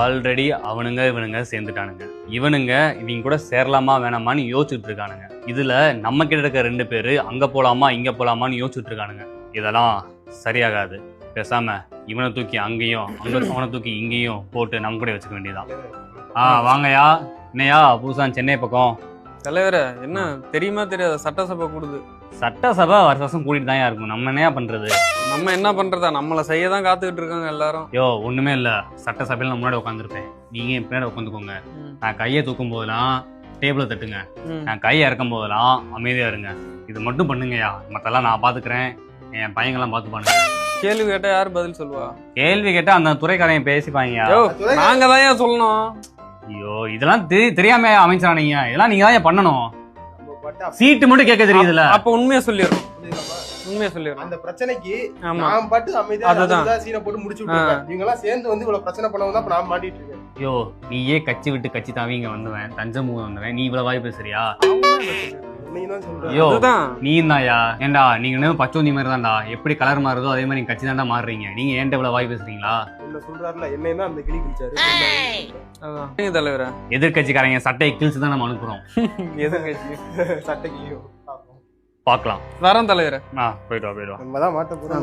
Already அவனுங்க இவனுங்க சேர்ந்துட்டானுங்க. இவனுங்க இவங்க கூட சேரலாமா வேணாமான்னு யோசிச்சுட்டு இருக்கானுங்க இதுல நம்ம கிட்ட இருக்க ரெண்டு பேர் அங்க போலாமா இங்க போலாமான்னு யோசிச்சுட்டு இருக்கானுங்க இதெல்லாம் சரியாகாது. பேசாம இவனை தூக்கி அங்கேயும் அங்க அவனை தூக்கி இங்கேயும் போட்டு நம்ம கூட வச்சுக்க வேண்டியதான் ஆ வாங்கயா என்னையா புதுசா சென்னை பக்கம். தலைவரை என்ன தெரியுமா தெரியாத? சட்டசபை கூடுது. சட்டசபை வருஷ வருஷம் கூட்டிட்டு தான் இருக்கும் நம்ம என்னையா பண்றது? நம்ம என்ன பண்றதா? நம்மளை செய்ய தான் காத்துக்கிட்டு இருக்காங்க எல்லாரும். யோ ஒண்ணுமே இல்ல. சட்டசபையில நான் முன்னாடி உட்காந்துருப்பேன் நீங்க என் பின்னாடி உட்காந்துக்கோங்க நான் கையை தூக்கும் போதெல்லாம் டேபிள தட்டுங்க. நான் கையை இறக்கும் போதெல்லாம் அமைதியா இருங்க. இது மட்டும் பண்ணுங்கய்யா. மத்தெல்லாம் நான் பாத்துக்கிறேன். என் பையங்கெல்லாம் பாத்துப்பானுங்க. கேள்வி கேட்டா யார் பதில் சொல்லுவா? கேள்வி கேட்டா அந்த துறைக்காரன் பேசிப்பாங்க யோ நாங்க தான் ஏன் சொல்லணும்? ஐயோ இதெல்லாம் தெரி- தெரியாம அமைச்சானீங்க இதெல்லாம் நீங்க தான் பண்ணணும்? சீட்டு மட்டும் கேட்க தெரியுதுல. அப்ப உண்மையை சொல்லிடுறோம்? உண்மையை சொல்லிடுறோம் அந்த பிரச்சனைக்கு நான் பாட்டு அமைதியா சீனை போட்டு முடிச்சு இவங்க எல்லாம் சேர்ந்து வந்து இவ்வளவு பிரச்சனை பண்ணவும் தான் நான் மாட்டிட்டு இருக்கேன். ஐயோ நீயே கட்சி விட்டு கட்சி தாவி இங்க வந்துவேன். தஞ்சமூர் வந்துவேன். நீ இவ்வளவு வாய் பேசுறியா? நீ தான்யா ஏன்டா நீங்க என்ன பச்சோந்தி மாதிரி தான்டா எப்படி கலர் மாறுதோ அதே மாதிரி நீங்க கட்சி தான்டா மாறுறீங்க. நீங்க ஏன்ட்ட இவ்வளவு வாய் பேசுறீங்களா? என்ன சொல்றாருல என்ன தான் அந்த கிளி நீங்க தலைவரே. எதிர்கட்சிக்காரங்க சட்டையை கிழிச்சு தான் நம்ம அனுப்புறோம். எதிர்கட்சி சட்டைக்கு பார்க்கலாம். வரேன் தலைவரே. ஆ போயிட்டு வா போயிட்டு வா. நம்ம தான் மாட்ட போறோம்.